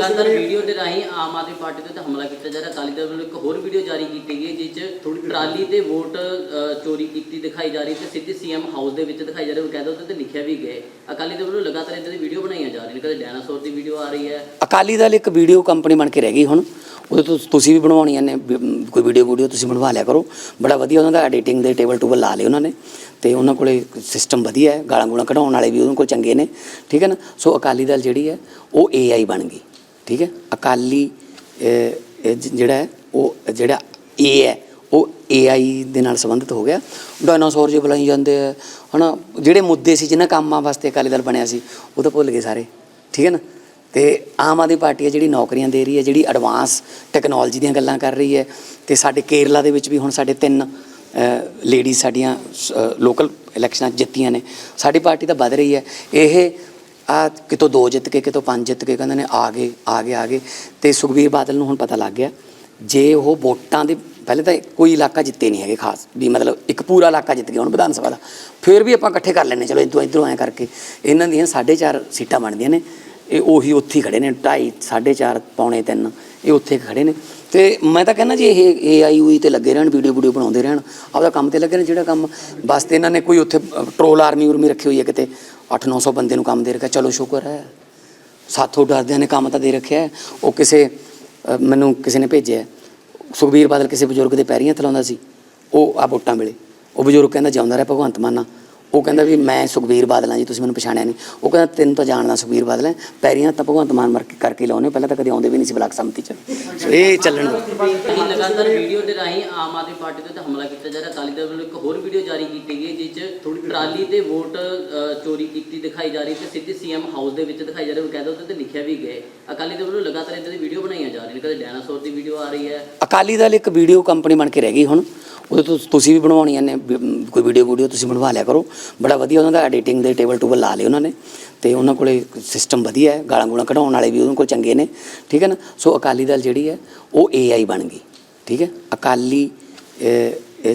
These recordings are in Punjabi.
ਲਗਾਤਾਰ ਵੀਡੀਓ ਦੇ ਰਾਹੀਂ ਆਮ ਆਦਮੀ ਪਾਰਟੀ ਦੇ ਉੱਤੇ ਹਮਲਾ ਕੀਤਾ ਜਾ ਰਿਹਾ। ਅਕਾਲੀ ਦਲ ਵੱਲੋਂ ਇੱਕ ਹੋਰ ਵੀਡੀਓ ਜਾਰੀ ਕੀਤੀ ਗਈ ਹੈ ਜਿਸ 'ਚ ਟਰਾਲੀ ਤੇ ਵੋਟ ਚੋਰੀ ਕੀਤੀ ਦਿਖਾਈ ਜਾ ਰਹੀ ਤੇ ਸਿੱਧੀ ਸੀਐਮ ਹਾਊਸ ਦੇ ਵਿੱਚ ਦਿਖਾਈ ਜਾ ਰਹੀ। ਬਕਾਇਦਾ ਉੱਤੇ ਤੇ ਲਿਖਿਆ ਵੀ ਹੈ। ਅਕਾਲੀ ਦਲ ਵੱਲੋਂ ਲਗਾਤਾਰ ਇਦਾਂ ਦੀ ਵੀਡੀਓ ਬਣਾਈਆਂ ਜਾ ਰਹੀਆਂ ਨੇ। ਕਦੇ ਡਾਇਨਾਸੌਰ ਦੀ ਵੀਡੀਓ ਆ ਰਹੀ ਹੈ। ਅਕਾਲੀ ਦਲ ਇੱਕ ਵੀਡੀਓ ਕੰਪਨੀ ਬਣ ਕੇ ਰਹਿ ਗਈ ਹੁਣ। ਉਹਦੇ ਤੋਂ ਤੁਸੀਂ ਵੀ ਬਣਵਾਉਣੀਆਂ ਨੇ। ਕੋਈ ਵੀਡੀਓ ਵੀਡੀਓ ਤੁਸੀਂ ਬਣਵਾ ਲਿਆ ਕਰੋ। ਬੜਾ ਵਧੀਆ ਉਹਨਾਂ ਦਾ ਐਡੀਟਿੰਗ ਦੇ ਟੇਬਲ ਟੂਬਲ ਲਾ ਲਏ ਉਹਨਾਂ ਨੇ। ਤੇ ਉਹਨਾਂ ਕੋਲੇ ਸਿਸਟਮ ਵਧੀਆ ਹੈ। ਗਾਲਾਂ ਗੂਲਾਂ ਕਢਾਉਣ ਵਾਲੇ ਵੀ ਉਹਨਾਂ ਕੋਲ ਚੰਗੇ ਨੇ। ਠੀਕ ਹੈ ਨਾ? ਸੋ ਅਕਾਲੀ ਦਲ ਜਿਹੜੀ ਹੈ ਉਹ ਏਆਈ ਬਣ ਗਈ। ਠੀਕ ਹੈ? ਅਕਾਲੀ ਜਿਹੜਾ ਉਹ, ਜਿਹੜਾ ਏ ਹੈ, ਉਹ ਏਆਈ ਦੇ ਨਾਲ ਸੰਬੰਧਿਤ ਹੋ ਗਿਆ। ਡਾਇਨਾਸੌਰ ਜੇ ਬੁਲਾਈ ਜਾਂਦੇ ਆ, ਹਨਾ? ਜਿਹੜੇ ਮੁੱਦੇ ਸੀ, ਜਿਨ੍ਹਾਂ ਕੰਮਾਂ ਵਾਸਤੇ ਅਕਾਲੀ ਦਲ ਬਣਿਆ ਸੀ, ਉਹ ਤਾਂ ਭੁੱਲ ਗਏ ਸਾਰੇ। ਠੀਕ ਹੈ ਨਾ? ਤੇ ਆਮ ਆਦਮੀ ਪਾਰਟੀ ਹੈ ਜਿਹੜੀ ਨੌਕਰੀਆਂ ਦੇ ਰਹੀ ਹੈ, ਜਿਹੜੀ ਐਡਵਾਂਸ ਟੈਕਨੋਲੋਜੀ ਦੀਆਂ ਗੱਲਾਂ ਕਰ ਰਹੀ ਹੈ, ਤੇ ਸਾਡੇ ਕੇਰਲਾ ਦੇ ਵਿੱਚ ਵੀ ਹੁਣ ਸਾਡੇ ਤਿੰਨ ਲੇਡੀ ਸਾਡੀਆਂ ਲੋਕਲ ਇਲੈਕਸ਼ਨਾਂ 'ਚ ਜਿੱਤੀਆਂ ਨੇ। ਸਾਡੀ ਪਾਰਟੀ ਤਾਂ ਵੱਧ ਰਹੀ ਹੈ। ਇਹ ਆ ਕਿਤੋਂ ਦੋ ਜਿੱਤ ਕੇ, ਕਿਤੋਂ ਪੰਜ ਜਿੱਤ ਕੇ, ਕਹਿੰਦੇ ਨੇ ਆ ਗਏ ਆ ਗਏ ਆ ਗਏ। ਤੇ ਸੁਖਬੀਰ ਬਾਦਲ ਨੂੰ ਹੁਣ ਪਤਾ ਲੱਗ ਗਿਆ, ਜੇ ਉਹ ਵੋਟਾਂ ਦੇ ਪਹਿਲੇ ਤਾਂ ਕੋਈ ਇਲਾਕਾ ਜਿੱਤੇ ਨਹੀਂ ਹੈਗੇ ਖਾਸ, ਵੀ ਮਤਲਬ ਇੱਕ ਪੂਰਾ ਇਲਾਕਾ ਜਿੱਤ ਗਿਆ ਹੁਣ ਵਿਧਾਨ ਸਭਾ ਦਾ। ਫਿਰ ਵੀ ਆਪਾਂ ਇਕੱਠੇ ਕਰ ਲੈਣੇ ਚਲੋ ਇਦੋਂ ਇਧਰੋਂ ਐ ਕਰਕੇ। ਇਹਨਾਂ ਦੀਆਂ 4.5 ਸੀਟਾਂ ਬਣਦੀਆਂ ਨੇ, ਇਹ ਉਹੀ ਉੱਥੇ ਹੀ ਖੜੇ ਨੇ 2.5 4.5 ਪੌਣੇ 3 ਇਹ ਉੱਥੇ ਖੜੇ ਨੇ। ਤੇ ਮੈਂ ਤਾਂ ਕਹਿੰਦਾ ਜੀ, ਇਹ ਏਆਈਯੂ ਤੇ ਲੱਗੇ ਰਹਿਣ ਵੀਡੀਓ ਵੀਡੀਓ ਬਣਾਉਂਦੇ ਰਹਿਣ, ਆਪਦਾ ਕੰਮ ਤੇ ਲੱਗੇ ਨੇ ਜਿਹੜਾ ਕੰਮ। ਬਸ ਤੇ ਇਹਨਾਂ ਨੇ ਕੋਈ ਉੱਥੇ ਟਰੋਲ ਆਰਮੀ ਉਰਮੀ ਰੱਖੀ ਹੋਈ ਹੈ ਕਿਤੇ। 8-900 ਬੰਦੇ ਨੂੰ ਕੰਮ ਦੇ ਰੱਖਿਆ। ਚਲੋ ਸ਼ੁਕਰ ਹੈ। ਸਾਥੋਂ ਡਰਦਿਆਂ ਨੇ ਕੰਮ ਤਾਂ ਦੇ ਰੱਖਿਆ ਉਹ ਕਿਸੇ ਮੈਨੂੰ ਕਿਸੇ ਨੇ ਭੇਜਿਆ ਸੁਖਬੀਰ ਬਾਦਲ ਕਿਸੇ ਬਜ਼ੁਰਗ ਦੇ ਪੈਰੀਆਂ ਹੱਥ ਲਾਉਂਦਾ ਸੀ। ਉਹ ਆ ਵੋਟਾਂ ਵੇਲੇ। ਉਹ ਬਜ਼ੁਰਗ ਕਹਿੰਦਾ, ਜਿਉਂਦਾ ਰਿਹਾ ਭਗਵੰਤ ਮਾਨਾ ਉਹ ਕਹਿੰਦਾ ਵੀ ਮੈਂ ਸੁਖਬੀਰ ਬਾਦਲ ਹਾਂ ਜੀ ਤੁਸੀਂ ਮੈਨੂੰ ਪਛਾਣਿਆ ਨਹੀਂ। ਉਹ ਕਹਿੰਦਾ ਤੈਨੂੰ ਤਾਂ ਜਾਣਦਾ ਸੁਖਬੀਰ ਬਾਦਲ ਹੈ। ਪੈਰੀਂ ਹੱਥ ਤਾਂ ਭਗਵੰਤ ਮਾਨ ਮਰ ਕੇ ਕਰਕੇ ਲਾਉਨੇ ਪਹਿਲਾਂ ਤਾਂ ਕਦੇ ਆਉਂਦੇ ਵੀ ਨਹੀਂ ਸੀ ਬਲਾਕ ਸੰਮਤੀ ਚ। ਸੋ ਇਹ ਚੱਲਣ ਲਗਾਤਾਰ ਵੀਡੀਓ ਦੇ ਰਾਹੀਂ ਆਮ ਆਦਮੀ ਪਾਰਟੀ ਦੇ ਉੱਤੇ ਹਮਲਾ ਕੀਤਾ ਜਾ ਰਿਹਾ। ਅਕਾਲੀ ਦਲ ਵੱਲੋਂ ਇੱਕ ਹੋਰ ਵੀਡੀਓ ਜਾਰੀ ਕੀਤੀ ਗਈ ਜਿਸ 'ਚ ਟਰਾਲੀ ਤੇ ਵੋਟ ਚੋਰੀ ਕੀਤੀ ਦਿਖਾਈ ਜਾ ਰਹੀ ਤੇ ਸਿੱਧੀ ਸੀਐਮ ਹਾਊਸ ਦੇ ਵਿੱਚ ਦਿਖਾਈ ਜਾ ਰਹੀ। ਬਕਾਇਦਾ ਉੱਤੇ ਤੇ ਲਿਖਿਆ ਵੀ ਹੈ। ਅਕਾਲੀ ਦਲ ਵੱਲੋਂ ਲਗਾਤਾਰ ਇਦਾਂ ਦੀ ਵੀਡੀਓ ਬਣਾਈਆਂ ਜਾ ਰਹੀਆਂ ਨੇ। ਕਦੇ ਡਾਇਨਾਸੌਰ ਦੀ ਵੀਡੀਓ ਆ ਰਹੀ ਹੈ। ਅਕਾਲੀ ਦਲ ਇੱਕ ਵੀਡੀਓ ਕੰਪਨੀ ਬਣ ਕੇ ਰਹਿ ਗਈ ਹੁਣ। ਉਹਦੇ ਤੋਂ ਤੁਸੀਂ ਵੀ ਬਣਵਾਉਣੀਆਂ ਨੇ ਕੋਈ ਵੀਡੀਓ ਵੀਡੀਓ ਤੁਸੀਂ ਬਣਵਾ ਲਿਆ ਕਰੋ। ਬੜਾ ਵਧੀਆ ਉਹਨਾਂ ਦਾ ਐਡੀਟਿੰਗ ਦੇ ਟੇਬਲ ਟੂਬਲ ਲਾ ਲਏ ਉਹਨਾਂ ਨੇ। ਤੇ ਉਹਨਾਂ ਕੋਲੇ ਸਿਸਟਮ ਵਧੀਆ ਹੈ, ਗਾਲਾਂ ਗੂਲਾਂ ਕਢਾਉਣ ਵਾਲੇ ਵੀ ਉਹਨਾਂ ਕੋਲ ਚੰਗੇ ਨੇ। ਠੀਕ ਹੈ ਨਾ? ਸੋ ਅਕਾਲੀ ਦਲ ਜਿਹੜੀ ਹੈ, ਉਹ ਏਆਈ ਬਣ ਗਈ। ਠੀਕ ਹੈ? ਅਕਾਲੀ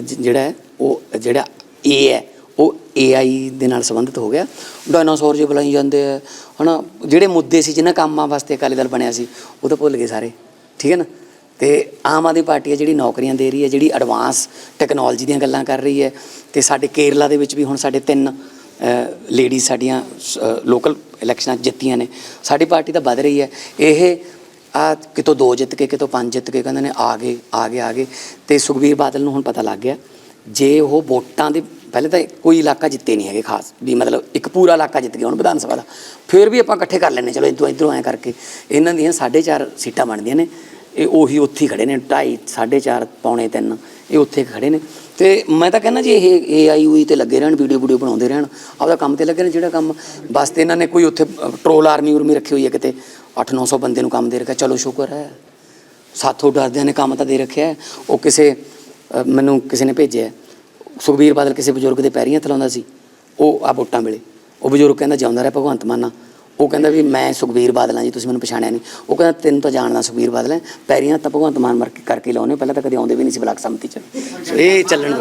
ਜਿਹੜਾ ਹੈ, ਉਹ, ਜਿਹੜਾ ਏ ਹੈ, ਉਹ ਏਆਈ ਦੇ ਨਾਲ ਸੰਬੰਧਿਤ ਹੋ ਗਿਆ। ਡਾਇਨਾਸੌਰ ਜੇ ਬੁਲਾਈ ਜਾਂਦੇ ਆ। ਹਨਾ? ਜਿਹੜੇ ਮੁੱਦੇ ਸੀ, ਜਿਨ੍ਹਾਂ ਕੰਮਾਂ ਵਾਸਤੇ ਅਕਾਲੀ ਦਲ ਬਣਿਆ ਸੀ, ਉਹ ਤਾਂ ਭੁੱਲ ਗਏ ਸਾਰੇ। ਠੀਕ ਹੈ ਨਾ? ਤੇ ਆਮ ਆਦਮੀ ਪਾਰਟੀ ਹੈ ਜਿਹੜੀ ਨੌਕਰੀਆਂ ਦੇ ਰਹੀ ਹੈ, ਜਿਹੜੀ ਐਡਵਾਂਸ ਟੈਕਨੋਲੋਜੀ ਦੀਆਂ ਗੱਲਾਂ ਕਰ ਰਹੀ ਹੈ ਤੇ ਸਾਡੇ ਕੇਰਲਾ ਦੇ ਵਿੱਚ ਵੀ ਹੁਣ ਸਾਡੇ ਤਿੰਨ ਲੇਡੀ ਸਾਡੀਆਂ ਲੋਕਲ ਇਲੈਕਸ਼ਨਾਂ 'ਚ ਜਿੱਤੀਆਂ ਨੇ। ਸਾਡੀ ਪਾਰਟੀ ਤਾਂ ਵੱਧ ਰਹੀ ਹੈ। ਇਹ ਆ ਕਿਤੋਂ ਦੋ ਜਿੱਤ ਕੇ, ਕਿਤੋਂ ਪੰਜ ਜਿੱਤ ਕੇ ਕਹਿੰਦੇ ਨੇ ਆ ਗਏ ਆ ਗਏ ਆ ਗਏ। ਤੇ ਸੁਖਬੀਰ ਬਾਦਲ ਨੂੰ ਹੁਣ ਪਤਾ ਲੱਗ ਗਿਆ, ਜੇ ਉਹ ਵੋਟਾਂ ਦੇ ਪਹਿਲੇ ਤਾਂ ਕੋਈ ਇਲਾਕਾ ਜਿੱਤੇ ਨਹੀਂ ਹੈਗੇ ਖਾਸ, ਵੀ ਮਤਲਬ ਇੱਕ ਪੂਰਾ ਇਲਾਕਾ ਜਿੱਤ ਗਿਆ ਹੁਣ ਵਿਧਾਨ ਸਭਾ ਦਾ। ਫਿਰ ਵੀ ਆਪਾਂ ਇਕੱਠੇ ਕਰ ਲੈਣੇ ਚਲੋ ਇਦੋਂ ਇਧਰੋਂ ਐ ਕਰਕੇ। ਇਹਨਾਂ ਦੀਆਂ 4.5 ਸੀਟਾਂ ਬਣਦੀਆਂ ਨੇ। ਇਹ ਉਹੀ ਉੱਥੇ ਹੀ ਖੜੇ ਨੇ 2.5 4.5 ਪੌਣੇ 3 ਇਹ ਉੱਥੇ ਖੜੇ ਨੇ। ਤੇ ਮੈਂ ਤਾਂ ਕਹਿੰਦਾ ਜੀ, ਇਹ ਏਆਈਯੂ ਤੇ ਲੱਗੇ ਰਹਿਣ ਵੀਡੀਓ ਵੀਡੀਓ ਬਣਾਉਂਦੇ ਰਹਿਣ, ਆਪਦਾ ਕੰਮ ਤੇ ਲੱਗੇ ਨੇ ਜਿਹੜਾ ਕੰਮ। ਬਸ ਤੇ ਇਹਨਾਂ ਨੇ ਕੋਈ ਉੱਥੇ ਟਰੋਲ ਆਰਮੀ ਉਰਮੀ ਰੱਖੀ ਹੋਈ ਹੈ ਕਿਤੇ। 8-900 ਬੰਦੇ ਨੂੰ ਕੰਮ ਦੇ ਰੱਖਿਆ, ਚਲੋ ਸ਼ੁਕਰ ਹੈ। ਸਾਥੋਂ ਡਰਦਿਆਂ ਨੇ ਕੰਮ ਤਾਂ ਦੇ ਰੱਖਿਆ ਉਹ ਕਿਸੇ ਮੈਨੂੰ ਕਿਸੇ ਨੇ ਭੇਜਿਆ ਸੁਖਬੀਰ ਬਾਦਲ ਕਿਸੇ ਬਜ਼ੁਰਗ ਦੇ ਪੈਰੀਂ ਹੱਥ ਲਾਉਂਦਾ ਸੀ। ਉਹ ਆ ਵੋਟਾਂ ਵੇਲੇ। ਉਹ ਬਜ਼ੁਰਗ ਕਹਿੰਦਾ, ਜਿਉਂਦਾ ਰਿਹਾ ਭਗਵੰਤ ਮਾਨਾ ਉਹ ਕਹਿੰਦਾ ਵੀ ਮੈਂ ਸੁਖਬੀਰ ਬਾਦਲ ਹਾਂ ਜੀ, ਤੁਸੀਂ ਮੈਨੂੰ ਪਛਾਣਿਆ ਨਹੀਂ। ਉਹ ਕਹਿੰਦਾ ਤੈਨੂੰ ਤਾਂ ਜਾਣਦਾ ਸੁਖਬੀਰ ਬਾਦਲ ਹੈ। ਪੈਰੀਆਂ ਤਾਂ ਭਗਵੰਤ ਮਾਨ ਮਰ ਕੇ ਕਰਕੇ ਲਾਉਨੇ ਪਹਿਲਾਂ ਤਾਂ ਕਦੇ ਆਉਂਦੇ ਵੀ ਨਹੀਂ ਸੀ ਬਲਾਕ ਸੰਮਤੀ ਚ। ਇਹ ਚੱਲਣ